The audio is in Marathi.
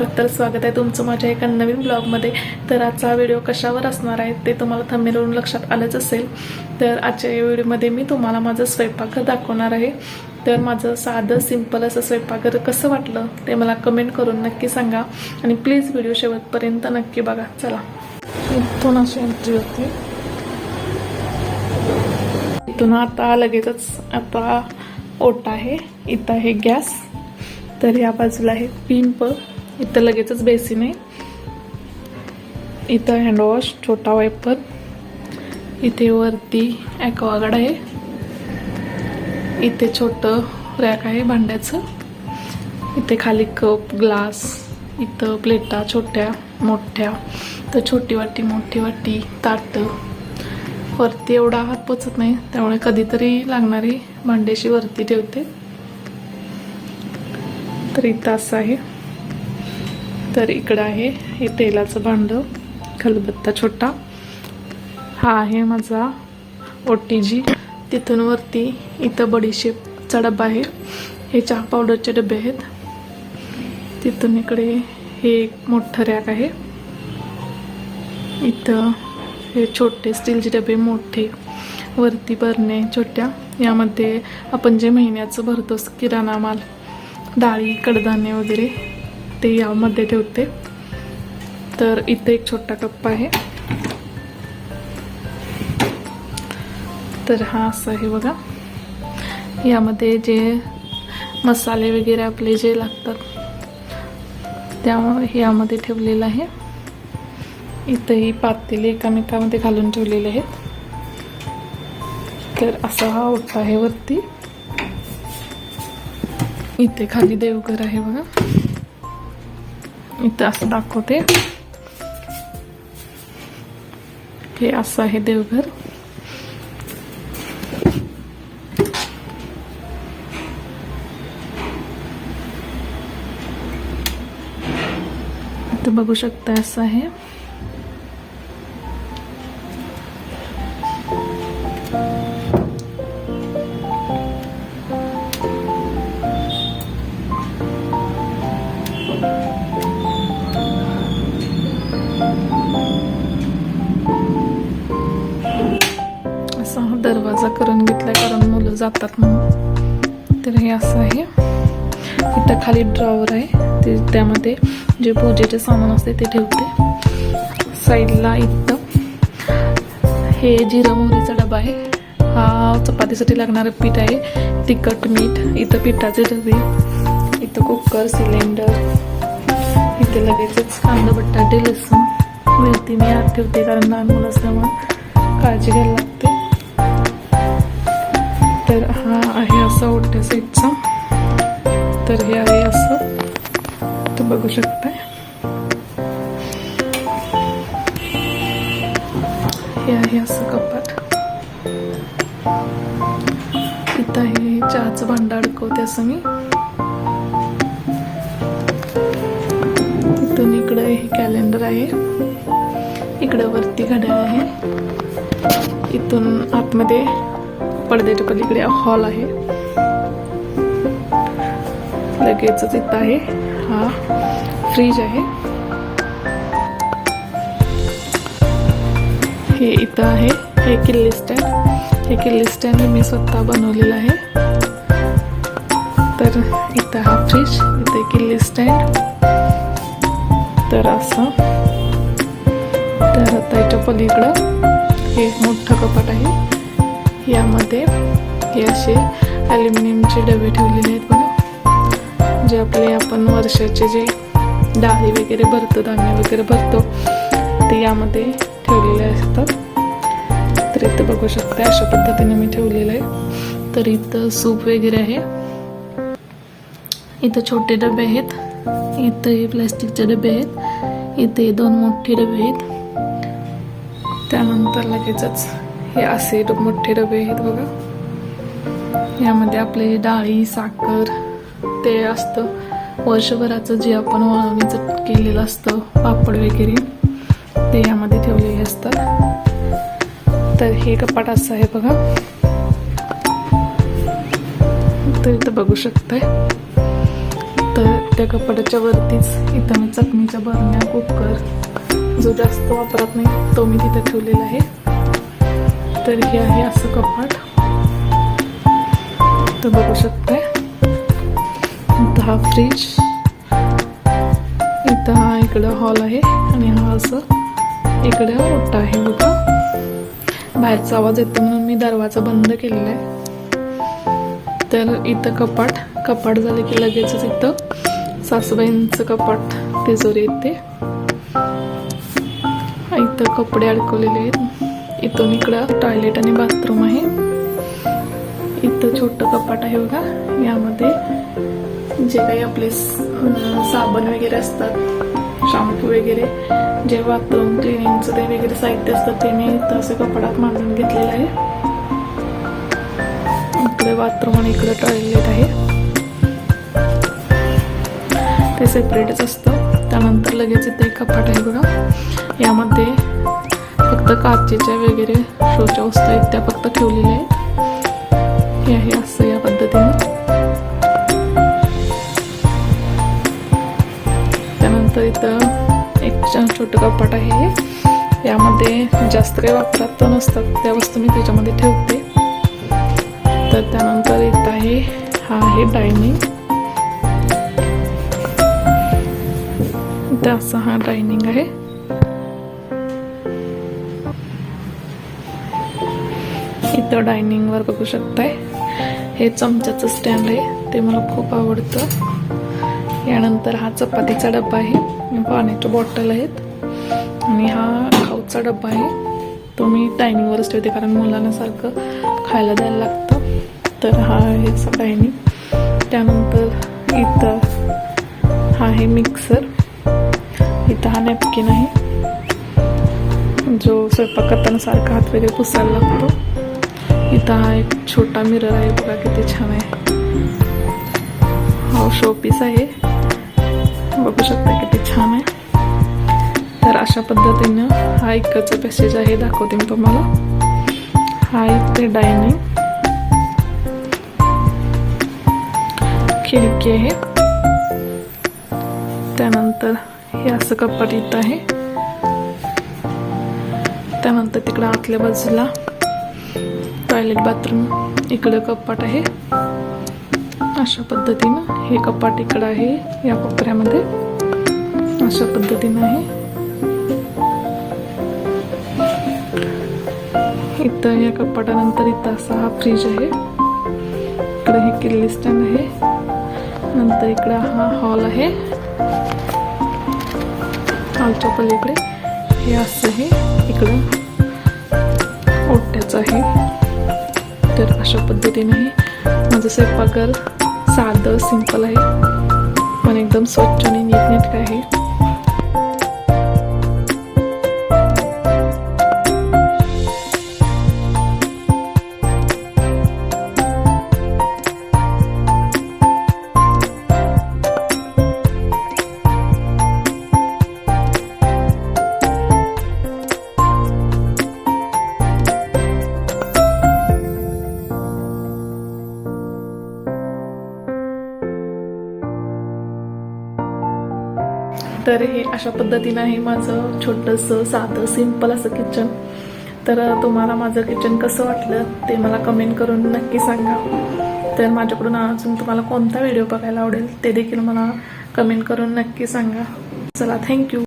तर स्वागत आहे तुमचं माझ्या एका नवीन ब्लॉगमध्ये तर आजचा व्हिडिओ कशावर असणार आहे ते तुम्हाला थंबनेलवरून लक्षात आलंच असेल. तर आजच्या या व्हिडिओमध्ये मी तुम्हाला माझं स्वयंपाकघर दाखवणार आहे. तर माझं साधं सिंपल असं स्वयंपाकघर कसं वाटलं ते मला कमेंट करून नक्की सांगा. आणि प्लीज व्हिडिओ शेवटपर्यंत नक्की बघा. चला. इथून अशी एंट्री होती. इथून आता लगेचच आता ओटा आहे. इथं आहे गॅस. तर या बाजूला आहे पिंप इथं लगेचच बेसिन आहे. इथं हँडवॉश छोटा वायपर इथे वरती ॲक्वागार्ड आहे. इथे छोटं रॅक आहे भांड्याचं. इथे खाली कप ग्लास इथं प्लेटा छोट्या मोठ्या. तर छोटी वाटी मोठी वाटी ताटं. वरती एवढा हात पोचत नाही त्यामुळे कधीतरी लागणारी भांड्याशी वरती ठेवते. तर इथं असं आहे. तर इकडं आहे हे तेलाचं भांडं खलबत्ता छोटा. हा आहे माझा ओटीजी जी तिथून वरती इथं बडीशेपचा डबा आहे. हे चहा पावडरचे डबे आहेत. तिथून इकडे हे एक मोठं रॅक आहे. इथं हे छोटे स्टीलचे डबे मोठे वरती भरणे छोट्या. यामध्ये आपण जे महिन्याचं भरतोस किराणा माल डाळी कडधान्य वगैरे ते यामध्ये ठेवते. तर इथे एक छोटा कप्प आहे. तर हा असं आहे बघा. यामध्ये जे मसाले वगैरे आपले जे लागतात त्या यामध्ये ठेवलेलं आहे. इथंही पातेले एकामेकामध्ये घालून ठेवलेले आहेत. तर असा हा ओटा आहे वरती. इथे खाली देवघर आहे बघा. इथं असं दाखवते हे देवघर बगू शकता आहे असा हा दरवाजा करून घेतला कारण मुलं जातात म्हणून. तर हे असं आहे. इथं खाली ड्रॉवर आहे. ते त्यामध्ये जे पूजेचे सामान असते ते ठेवते. साईडला इथं हे जिरा मोहरीचा डबा आहे. हा चपातीसाठी लागणारं पीठ आहे. तिखट मीठ इथं पिठाचे डबे इथं कुकर सिलेंडर इथे लगेचच कांदा बटाटे लसूण मिळते. मी आत ठेवते कारण लहान मुलं असल्यामुळे काळजी घ्यायला लागते. तर हा आहे असा ओट्या साईडचा तर हे आहे असं. तर बघू शकताय. हे आहे असं कपाट. इथं हे चहाचं भांडं अडकवते असं मी. कॅलेंडर आहे. इकडं वरती घड्याळ आहे. इथून आतमध्ये पडद्याच्या पलीकडे हॉल आहे. लगेचच इथं आहे. हा फ्रीज आहे. हे इथं आहे. हे किल्ली स्टँड हे किल्ली स्टँड मी स्वतः बनवलेलं आहे. तर इथं हा फ्रीज इथे किल्ली स्टँड तर असं तर आता याच्या पलीकडं हे एक मोठं कपाट आहे. यामध्ये हे असे ॲल्युमिनियमचे डबे ठेवलेले आहेत बघा. जे आपले आपण वर्षाचे जे डाळी वगैरे भरतो धान्य वगैरे भरतो ते यामध्ये ठेवलेले असतात. तर इथं बघू शकता अशा पद्धतीने मी ठेवलेलं आहे. तर इथं सूप वगैरे आहे. इथं छोटे डबे आहेत. इथं हे प्लॅस्टिकचे डबे आहेत. इथे दोन मोठे डबे आहेत. त्यानंतर लगेचच हे असे मोठे डबे आहेत बघा. यामध्ये आपले डाळी साखर ते असतं. वर्षभराचं जे आपण वाळवणीचं केलेलं असतं पापड वगैरे ते यामध्ये ठेवलेले असतात. तर हे कपाट असं आहे बघा. तर इथं बघू शकताय. तर त्या कपाटाच्या वरतीच इथं मी चटणीच्या बरण्या कुकर जो जास्त वापरत नाही तो मी तिथं ठेवलेला आहे. तर हे आहे असं कपाट. तर बघू शकताय. इथं हा फ्रीज इथं हा इकडं हॉल आहे आणि हा असं इकडं मोठा आहे बघा. बाहेरचा आवाज येतो म्हणून मी दरवाजा बंद केलेला आहे. तर इथं कपाट कपाट झालं की लगेचच इथं सासूबाईंचं कपाट तिजोरी येते. इथं कपडे अडकवलेले आहेत. इथून इकडं टॉयलेट आणि बाथरूम आहे. इथं छोटं कपाट आहे बघा. यामध्ये जे काही आपले साबण वगैरे असतात शॅम्पू वगैरे जे बाथरूम क्लिनिंगचं ते वगैरे साहित्य असतं ते मी इथं असं कपाटात मांडून घेतलेलं आहे. इकडे बाथरूम आणि इकडे टॉयलेट आहे. ते सेपरेटच असतं. त्यानंतर लगेच इथे एक कपाट आहे बघा. यामध्ये फक्त काचेच्या वगैरे शोच्या वस्तू आहेत त्या फक्त ठेवलेल्या आहेत. हे आहे असं या पद्धतीने. त्यानंतर इथं एक छान छोटं कपाट आहे यामध्ये जास्त काही वापरात तर नसतात. त्या वस्तू मी त्याच्यामध्ये ठेवते. तर त्यानंतर येत आहे हा आहे डायनिंग तर असा हा डायनिंग आहे. इथं डायनिंगवर बघू शकताय. हे चमच्याचं स्टँड आहे. ते मला खूप आवडतं. यानंतर हा चपातीचा डब्बा आहे. पाण्याच्या बॉटल आहेत. आणि हा खाऊचा डब्बा आहे. तो मी टायमिंगवरच ठेवते कारण मुलांना सारखं खायला द्यायला लागतं. तर हा आहे डायनिंग त्यानंतर इथं हा आहे मिक्सर इथं हा नॅपकिन आहे. जो स्वयंपाक करताना सारखा हात वगैरे पुसायला लागतो. इथं हा एक छोटा मिरर आहे. बघा किती छान आहे. हा शो पीस आहे. बघू शकता किती छान आहे. तर अशा पद्धतीनं हा एकच पॅसेज आहे. दाखवते मी तुम्हाला. हा इथे डायनिंग खिडकी आहे. त्यानंतर हे असं कपाट इथं आहे. त्यानंतर तिकडं आतल्या बाजूला टॉयलेट बाथरूम इकडं कपाट आहे. अशा पद्धतीनं हे कपाट इकडं आहे या कोपऱ्यामध्ये. अशा पद्धतीनं आहे. इथं या कपाटानंतर इथं असा हा फ्रीज आहे. इकडे हे किल्ली स्टँड आहे. नंतर इकडं हा हॉल आहे. हॉलच्या पलीकडे. हे असं आहे. इकडं ओट्याचं आहे. तर अशा पद्धतीने हे माझं स्वयंपाकघर साधं सिंपल आहे. पण एकदम स्वच्छ आणि नीटनेटकं आहे. तर हे अशा पद्धतीनं आहे माझं छोटंसं साधं सिंपल असं किचन तर तुम्हाला माझं किचन कसं वाटलं ते मला कमेंट करून नक्की सांगा. तर माझ्याकडून अजून तुम्हाला कोणता व्हिडिओ बघायला आवडेल ते देखील मला कमेंट करून नक्की सांगा. चला थँक्यू